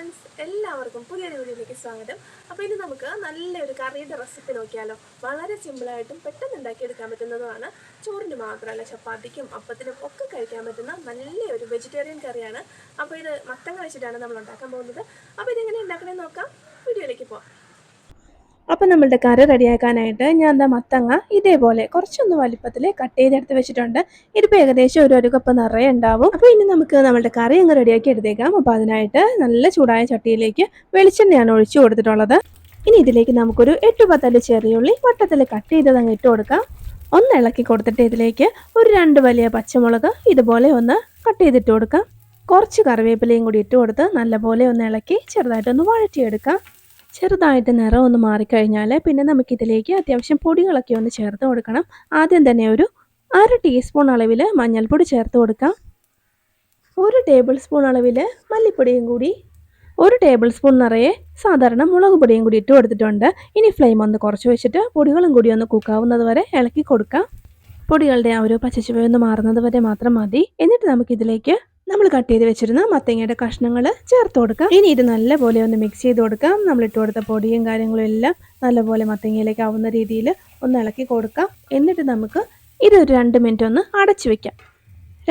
Friends എല്ലാവർക്കും പുതിയൊരു വീഡിയോയിലേക്ക് സ്വാഗതം. അപ്പോൾ ഇനി നമുക്ക് നല്ലൊരു കറിയുടെ റെസിപ്പി നോക്കിയാലോ. വളരെ സിമ്പിളായിട്ടും പെട്ടെന്ന് ഉണ്ടാക്കിയെടുക്കാൻ പറ്റുന്നതുമാണ്. ചോറിന് മാത്രമല്ല ചപ്പാത്തിക്കും അപ്പത്തിനും ഒക്കെ കഴിക്കാൻ പറ്റുന്ന നല്ലൊരു വെജിറ്റേറിയൻ കറിയാണ്. അപ്പോൾ ഇത് മത്തങ്ങ വെച്ചിട്ടാണ് നമ്മൾ ഉണ്ടാക്കാൻ പോകുന്നത്. അപ്പോൾ ഇതെങ്ങനെ ഉണ്ടാക്കണമെന്ന് നോക്കാം. വീഡിയോയിലേക്ക് പോവാം. അപ്പം നമ്മളുടെ കറി റെഡിയാക്കാനായിട്ട് ഞാൻ എന്താ മത്തങ്ങ ഇതേപോലെ കുറച്ചൊന്ന് വലിപ്പത്തിൽ കട്ട് ചെയ്തെടുത്ത് വെച്ചിട്ടുണ്ട്. ഇതിപ്പോൾ ഏകദേശം ഒരു ഒരു കപ്പ് നിറയെ ഉണ്ടാവും. അപ്പോൾ ഇനി നമുക്ക് നമ്മളുടെ കറി അങ്ങ് റെഡിയാക്കി എടുത്തേക്കാം. അപ്പോൾ അതിനായിട്ട് നല്ല ചൂടായ ചട്ടിയിലേക്ക് വെളിച്ചെണ്ണയാണ് ഒഴിച്ചു കൊടുത്തിട്ടുള്ളത്. ഇനി ഇതിലേക്ക് നമുക്കൊരു എട്ട് പത്തൽ ചെറിയുള്ളി വട്ടത്തിൽ കട്ട് ചെയ്തത് അങ്ങ് ഇട്ട് കൊടുക്കാം. ഒന്ന് ഇളക്കി കൊടുത്തിട്ട് ഇതിലേക്ക് ഒരു രണ്ട് വലിയ പച്ചമുളക് ഇതുപോലെ ഒന്ന് കട്ട് ചെയ്തിട്ട് കൊടുക്കാം. കുറച്ച് കറിവേപ്പിലയും കൂടി ഇട്ട് കൊടുത്ത് നല്ലപോലെ ഒന്ന് ഇളക്കി ചെറുതായിട്ടൊന്ന് വഴറ്റിയെടുക്കാം. ചെറുതായിട്ട് നിറം ഒന്ന് മാറിക്കഴിഞ്ഞാൽ പിന്നെ നമുക്കിതിലേക്ക് അത്യാവശ്യം പൊടികളൊക്കെ ഒന്ന് ചേർത്ത് കൊടുക്കണം. ആദ്യം തന്നെ ഒരു അര ടീസ്പൂൺ അളവിൽ മഞ്ഞൾപ്പൊടി ചേർത്ത് കൊടുക്കാം. ഒരു ടേബിൾ സ്പൂൺ അളവിൽ മല്ലിപ്പൊടിയും കൂടി ഒരു ടേബിൾ സ്പൂൺ നിറയെ സാധാരണ മുളക് പൊടിയും കൂടി ഇട്ട് കൊടുത്തിട്ടുണ്ട്. ഇനി ഫ്ലെയിം ഒന്ന് കുറച്ച് വെച്ചിട്ട് പൊടികളും കൂടി ഒന്ന് കുക്കാവുന്നത് വരെ ഇളക്കി കൊടുക്കാം. പൊടികളുടെ ആ ഒരു പച്ചച്ചുവയൊന്ന് മാറുന്നത് വരെ മാത്രം മതി. എന്നിട്ട് നമുക്കിതിലേക്ക് നമ്മൾ കട്ട് ചെയ്ത് വെച്ചിരുന്ന മത്തങ്ങയുടെ കഷ്ണങ്ങൾ ചേർത്ത് കൊടുക്കാം. ഇനി ഇത് നല്ലപോലെ ഒന്ന് മിക്സ് ചെയ്ത് കൊടുക്കാം. നമ്മൾ ഇട്ട് കൊടുത്ത പൊടിയും കാര്യങ്ങളും എല്ലാം നല്ലപോലെ മത്തങ്ങയിലേക്ക് ആവുന്ന രീതിയിൽ ഒന്ന് ഇളക്കി കൊടുക്കാം. എന്നിട്ട് നമുക്ക് ഇത് ഒരു രണ്ട് മിനിറ്റ് ഒന്ന് അടച്ചു വെക്കാം.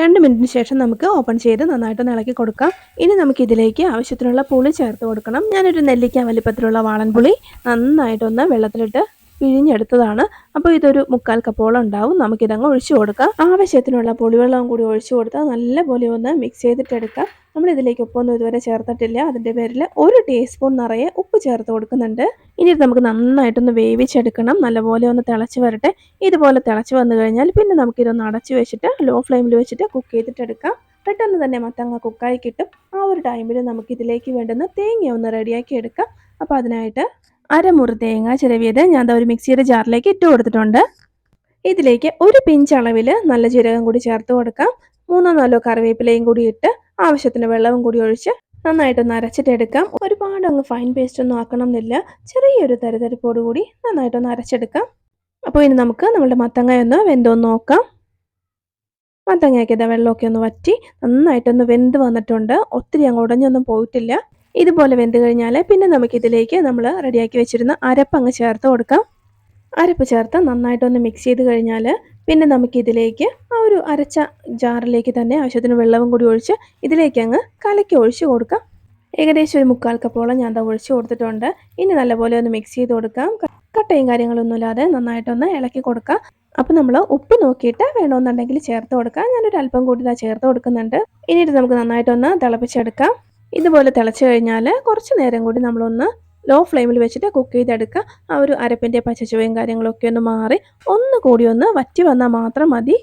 രണ്ട് മിനിറ്റിന് ശേഷം നമുക്ക് ഓപ്പൺ ചെയ്ത് നന്നായിട്ടൊന്ന് ഇളക്കി കൊടുക്കാം. ഇനി നമുക്ക് ഇതിലേക്ക് ആവശ്യത്തിനുള്ള പുളി ചേർത്ത് കൊടുക്കണം. ഞാനൊരു നെല്ലിക്ക വലിപ്പത്തിലുള്ള വാളൻപുളി നന്നായിട്ടൊന്ന് വെള്ളത്തിലിട്ട് പിഴിഞ്ഞെടുത്തതാണ്. അപ്പോൾ ഇതൊരു മുക്കാൽ കപ്പോളം ഉണ്ടാവും. നമുക്കിതങ്ങ് ഒഴിച്ചു കൊടുക്കാം. ആവശ്യത്തിനുള്ള പുളിവെള്ളവും കൂടി ഒഴിച്ചു കൊടുത്താൽ നല്ലപോലെ ഒന്ന് മിക്സ് ചെയ്തിട്ടെടുക്കാം. നമ്മൾ ഇതിലേക്ക് ഉപ്പൊന്നും ഇതുവരെ ചേർത്തിട്ടില്ല. അതിന്റെ പേരിൽ ഒരു ടീസ്പൂൺ നിറയെ ഉപ്പ് ചേർത്ത് കൊടുക്കുന്നുണ്ട്. ഇനി നമുക്ക് നന്നായിട്ടൊന്ന് വേവിച്ചെടുക്കണം. നല്ലപോലെ ഒന്ന് തിളച്ച് വരട്ടെ. ഇതുപോലെ തിളച്ച് വന്നു കഴിഞ്ഞാൽ പിന്നെ നമുക്കിതൊന്ന് അടച്ചു വെച്ചിട്ട് ലോ ഫ്ലെയിമിൽ വെച്ചിട്ട് കുക്ക് ചെയ്തിട്ടെടുക്കാം. പെട്ടെന്ന് തന്നെ മത്തങ്ങ കുക്കായി കിട്ടും. ആ ഒരു ടൈമിൽ നമുക്കിതിലേക്ക് വേണ്ടുന്ന തേങ്ങ ഒന്ന് റെഡിയാക്കി എടുക്കാം. അപ്പോൾ അതിനായിട്ട് അരമുറി തേങ്ങ ചിരവിയത് ഞാൻ ഒരു മിക്സിയുടെ ജാറിലേക്ക് ഇട്ട് കൊടുത്തിട്ടുണ്ട്. ഇതിലേക്ക് ഒരു പിഞ്ച് അളവിൽ നല്ല ജീരകം കൂടി ചേർത്ത് കൊടുക്കാം. മൂന്നോ നാലോ കറിവേപ്പിലയും കൂടി ഇട്ട് ആവശ്യത്തിന് വെള്ളവും കൂടി ഒഴിച്ച് നന്നായിട്ടൊന്ന് അരച്ചിട്ടെടുക്കാം ഒരുപാട് അങ്ങ് ഫൈൻ പേസ്റ്റ് ഒന്നും ആക്കണം എന്നില്ല ചെറിയൊരു തരിതരിപ്പോട് കൂടി നന്നായിട്ടൊന്ന് അരച്ചെടുക്കാം. അപ്പോൾ ഇനി നമുക്ക് നമ്മുടെ മത്തങ്ങ ഒന്ന് വെന്തോന്ന് നോക്കാം. മത്തങ്ങയൊക്കെ ഇതാ വെള്ളമൊക്കെ ഒന്ന് വറ്റി നന്നായിട്ടൊന്ന് വെന്ത് വന്നിട്ടുണ്ട്. ഒത്തിരി അങ്ങ് ഉടഞ്ഞൊന്നും പോയിട്ടില്ല. ഇതുപോലെ വെന്ത് കഴിഞ്ഞാൽ പിന്നെ നമുക്കിതിലേക്ക് നമ്മൾ റെഡിയാക്കി വെച്ചിരുന്ന അരപ്പ് അങ്ങ് ചേർത്ത് കൊടുക്കാം. അരപ്പ് ചേർത്ത് നന്നായിട്ടൊന്ന് മിക്സ് ചെയ്ത് കഴിഞ്ഞാൽ പിന്നെ നമുക്കിതിലേക്ക് ആ ഒരു അരച്ച ജാറിലേക്ക് തന്നെ ആവശ്യത്തിന് വെള്ളവും കൂടി ഒഴിച്ച് ഇതിലേക്ക് അങ്ങ് കലക്കി ഒഴിച്ച് കൊടുക്കാം. ഏകദേശം ഒരു മുക്കാൽ കപ്പോളം ഞാൻ അത് ഒഴിച്ച് കൊടുത്തിട്ടുണ്ട്. ഇനി നല്ലപോലെ ഒന്ന് മിക്സ് ചെയ്ത് കൊടുക്കാം. കട്ടയും കാര്യങ്ങളൊന്നും ഇല്ലാതെ നന്നായിട്ടൊന്ന് ഇളക്കി കൊടുക്കാം. അപ്പോൾ നമ്മൾ ഉപ്പ് നോക്കിയിട്ട് വേണമെന്നുണ്ടെങ്കിൽ ചേർത്ത് കൊടുക്കാം. ഞാനൊരു അല്പം കൂടി ഇതാ ചേർത്ത് കൊടുക്കുന്നുണ്ട്. ഇനിയിട്ട് നമുക്ക് നന്നായിട്ടൊന്ന് തിളപ്പിച്ചെടുക്കാം. ഇതുപോലെ തിളച്ച് കഴിഞ്ഞാൽ കുറച്ച് നേരം കൂടി നമ്മളൊന്ന് ലോ ഫ്ലെയിമിൽ വെച്ചിട്ട് കുക്ക് ചെയ്തെടുക്കുക. ആ ഒരു അരപ്പിന്റെ പച്ചച്ചുവയും കാര്യങ്ങളൊക്കെ ഒന്ന് മാറി ഒന്ന് കൂടി ഒന്ന് വറ്റി വന്നാൽ മാത്രം മതി.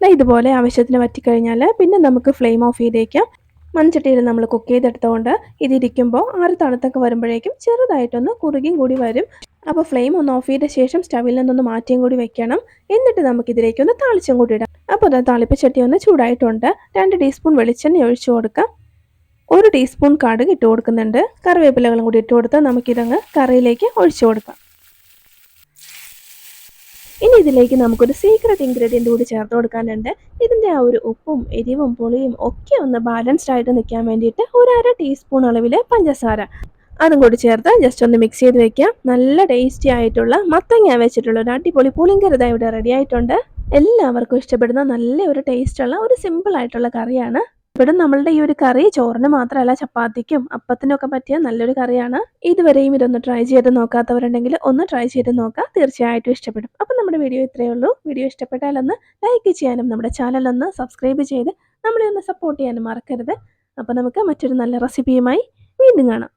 ഇതുപോലെ ആവശ്യത്തിന് വറ്റിക്കഴിഞ്ഞാൽ പിന്നെ നമുക്ക് ഫ്ലെയിം ഓഫ് ചെയ്തേക്കാം. മൺചട്ടിയിൽ നമ്മൾ കുക്ക് ചെയ്തെടുത്തുകൊണ്ട് ഇതിരിക്കുമ്പോൾ ആറ് തണുത്തൊക്കെ വരുമ്പോഴേക്കും ചെറുതായിട്ടൊന്ന് കുറുകിയും കൂടി വരും. അപ്പോൾ ഫ്ലെയിം ഒന്ന് ഓഫ് ചെയ്ത ശേഷം സ്റ്റവിൽ നിന്നൊന്ന് മാറ്റിയും കൂടി വെക്കണം. എന്നിട്ട് നമുക്ക് ഇതിലേക്ക് ഒന്ന് താളിച്ചും കൂടി ഇടാം. അപ്പോൾ അത് താളിപ്പച്ചട്ടി ഒന്ന് ചൂടായിട്ടുണ്ട്. രണ്ട് ടീസ്പൂൺ വെളിച്ചെണ്ണ ഒഴിച്ചു കൊടുക്കാം. ഒരു ടീസ്പൂൺ കടുക് ഇട്ട് കൊടുക്കുന്നുണ്ട്. കറിവേപ്പിലകളും കൂടി ഇട്ട് കൊടുത്താൽ നമുക്കിതങ്ങ് കറിയിലേക്ക് ഒഴിച്ചു കൊടുക്കാം. ഇനി ഇതിലേക്ക് നമുക്കൊരു സീക്രട്ട് ഇൻഗ്രീഡിയന്റ് കൂടി ചേർത്ത് കൊടുക്കാനുണ്ട്. ഇതിന്റെ ആ ഒരു ഉപ്പും എരിവും പുളിയും ഒക്കെ ഒന്ന് ബാലൻസ്ഡ് ആയിട്ട് നിൽക്കാൻ വേണ്ടിയിട്ട് ഒരു അര ടീസ്പൂൺ അളവിൽ പഞ്ചസാര. അതും കൂടി ചേർത്ത് ജസ്റ്റ് ഒന്ന് മിക്സ് ചെയ്ത് വെക്കാം. നല്ല ടേസ്റ്റി ആയിട്ടുള്ള മത്തങ്ങ വെച്ചിട്ടുള്ള ഒരു അടിപൊളി പുളിങ്കരുത ഇവിടെ റെഡി ആയിട്ടുണ്ട്. എല്ലാവർക്കും ഇഷ്ടപ്പെടുന്ന നല്ല ഒരു ടേസ്റ്റുള്ള ഒരു സിമ്പിൾ ആയിട്ടുള്ള കറിയാണ് ഇവിടെ നമ്മളുടെ ഈ ഒരു കറി ചോറിന് മാത്രമല്ല ചപ്പാത്തിക്കും അപ്പത്തിനും ഒക്കെ പറ്റിയ നല്ലൊരു കറിയാണ്. ഇതുവരെയും ഇതൊന്ന് ട്രൈ ചെയ്ത് നോക്കാത്തവരുണ്ടെങ്കിൽ ഒന്ന് ട്രൈ ചെയ്ത് നോക്കാം തീർച്ചയായിട്ടും ഇഷ്ടപ്പെടും. അപ്പം നമ്മുടെ വീഡിയോ ഇത്രയേ ഉള്ളൂ. വീഡിയോ ഇഷ്ടപ്പെട്ടാൽ ഒന്ന് ലൈക്ക് ചെയ്യാനും നമ്മുടെ ചാനൽ ഒന്ന് സബ്സ്ക്രൈബ് ചെയ്ത് നമ്മളെ ഒന്ന് സപ്പോർട്ട് ചെയ്യാനും മറക്കരുത്. അപ്പോൾ നമുക്ക് മറ്റൊരു നല്ല റെസിപ്പിയുമായി വീണ്ടും കാണാം.